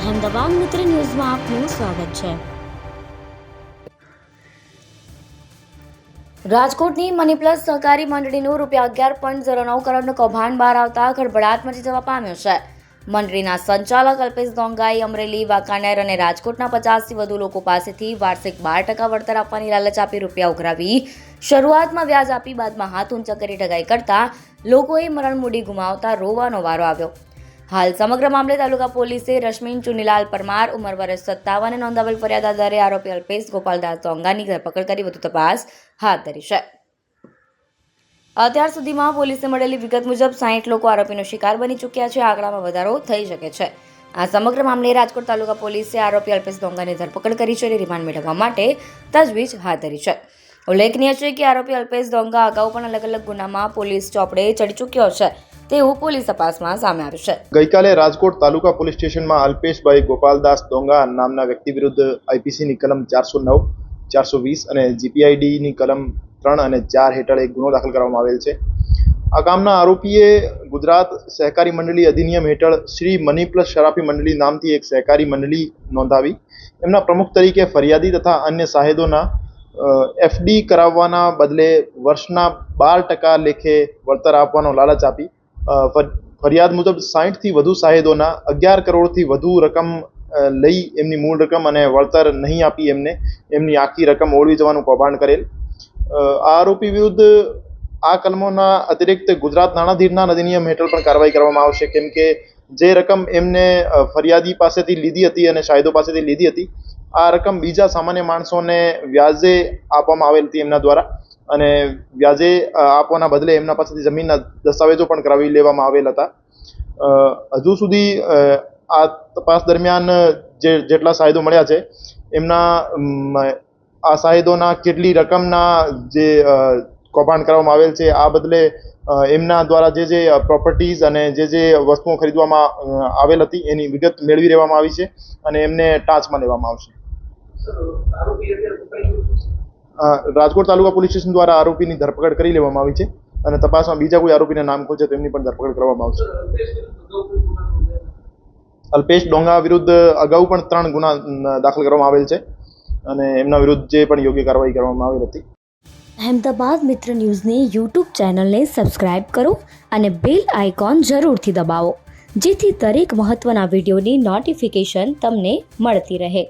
અહેમદાબાદ મિત્ર ન્યૂઝમાં આપનું સ્વાગત છે. રાજકોટની મની પ્લસ સહકારી મંડળીનું રૂપિયા અગિયાર પોઈન્ટ ઝીરો નવ કરોડનું કૌભાંડ બહાર આવતા ગડબડાટ મચી જવા પામ્યો છે. મંડળીના સંચાલક અલ્પેશ દોંગાઈ અમરેલી, વાંકાનેર અને રાજકોટના પચાસથી વધુ લોકો પાસેથી વાર્ષિક બાર ટકા વળતર આપવાની લાલચ આપી રૂપિયા ઉઘરાવી, શરૂઆતમાં વ્યાજ આપી બાદમાં હાથ ઊંચા કરી ઠગાઈ કરતા લોકોએ મરણ મૂડી ગુમાવતા રોવાનો વારો આવ્યો. હાલ સમગ્ર મામલે તાલુકા પોલીસે રશ્મિન ચુનીલાલ પરમાર, ઉંમર વર્ષ સત્તાવને નોંધાવેલ ફરિયાદ આધારે આરોપી અલ્પેશ ગોપાલદાસ દોંગાની ધરપકડ કરી વધુ તપાસ હાથ ધરી છે. અત્યાર સુધીમાં પોલીસે મળેલી વિગત મુજબ સાહીઠ લોકો આરોપીનો શિકાર બની ચૂક્યા છે. આંકડામાં વધારો થઈ શકે છે. આ સમગ્ર મામલે રાજકોટ તાલુકા પોલીસે આરોપી અલ્પેશ દોંગાની ધરપકડ કરી છે અને રિમાન્ડ મેળવવા માટે તજવીજ હાથ ધરી છે. ઉલ્લેખનીય છે કે આરોપી અલ્પેશ દોંગા અગાઉ પણ અલગ અલગ ગુનામાં પોલીસ ચોપડે ચડી ચૂક્યો છે. તેવું પોલીસ તપાસમાં સામે આવ્યું છે. ગઈકાલે રાજકોટ તાલુકા પોલીસ સ્ટેશનમાં અલ્પેશભાઈ ગોપાલદાસ દોંગા નામના વ્યક્તિ વિરુદ્ધ આઈપીસીની કલમ ચારસો નવ, ચારસો વીસ અને જીપીઆઈડીની કલમ ત્રણ અને ચાર હેઠળ એક ગુનો દાખલ કરવામાં આવેલ છે. આ કામના આરોપીએ ગુજરાત સહકારી મંડળી અધિનિયમ હેઠળ શ્રી મની પ્લસ શરાફી મંડળી નામથી એક સહકારી મંડળી નોંધાવી. એમના પ્રમુખ તરીકે ફરિયાદી તથા અન્ય સાહેદોના એફડી કરાવવાના બદલે વર્ષના બાર ટકા લેખે વળતર આપવાનો લાલચ આપી. ફરિયાદ મુજબ સાહીઠથી વધુ સાહેદોના અગિયાર કરોડથી વધુ રકમ લઈ એમની મૂળ રકમ અને વળતર નહીં આપી એમને, એમની આખી રકમ ઓળવી જવાનું કૌભાંડ કરેલ. આ આરોપી વિરુદ્ધ આ કલમોના અતિરિક્ત ગુજરાત નાણાધીરના અધિનિયમ હેઠળ પણ કાર્યવાહી કરવામાં આવશે. કેમ કે જે રકમ એમને ફરિયાદી પાસેથી લીધી હતી અને શાહિદો પાસેથી લીધી હતી, આ રકમ બીજા સામાન્ય માણસોને વ્યાજે આપવામાં આવેલ હતી એમના દ્વારા. અને વ્યાજે આપવાના બદલે એમના પાસેથી જમીનના દસ્તાવેજો પણ કરાવી લેવામાં આવેલ હતા. હજુ સુધી આ તપાસ દરમિયાન જે જેટલા સાહેદો મળ્યા છે, એમના આ સાહેદોના કેટલી રકમના જે કૌભાંડ કરવામાં આવેલ છે, આ બદલે એમના દ્વારા જે જે પ્રોપર્ટીઝ અને જે જે વસ્તુઓ ખરીદવામાં આવેલ હતી, એની વિગત મેળવી લેવામાં આવી છે અને એમને ટાંચમાં લેવામાં આવશે. રાજકોટ તાલુકા પોલીસ સ્ટેશન દ્વારા આરોપીની ધરપકડ કરી લેવામાં આવી છે અને તપાસમાં બીજા કોઈ આરોપીના નામ ખોજે તેમની પણ ધરપકડ કરવામાં આવશે. અલ્પેશ ડોંગા વિરુદ્ધ અગાઉ પણ ત્રણ ગુના દાખલ કરવામાં આવેલ છે અને એમના વિરુદ્ધ જે પણ યોગ્ય કાર્યવાહી કરવામાં આવેલ હતી. અહેમદાબાદ મિત્ર ન્યૂઝની યુટ્યુબ ચેનલને સબસ્ક્રાઇબ કરો અને બેલ આઇકોન જરૂરથી દબાવો, જેથી દરેક મહત્ત્વના વિડીયોની નોટિફિકેશન તમને મળતી રહે.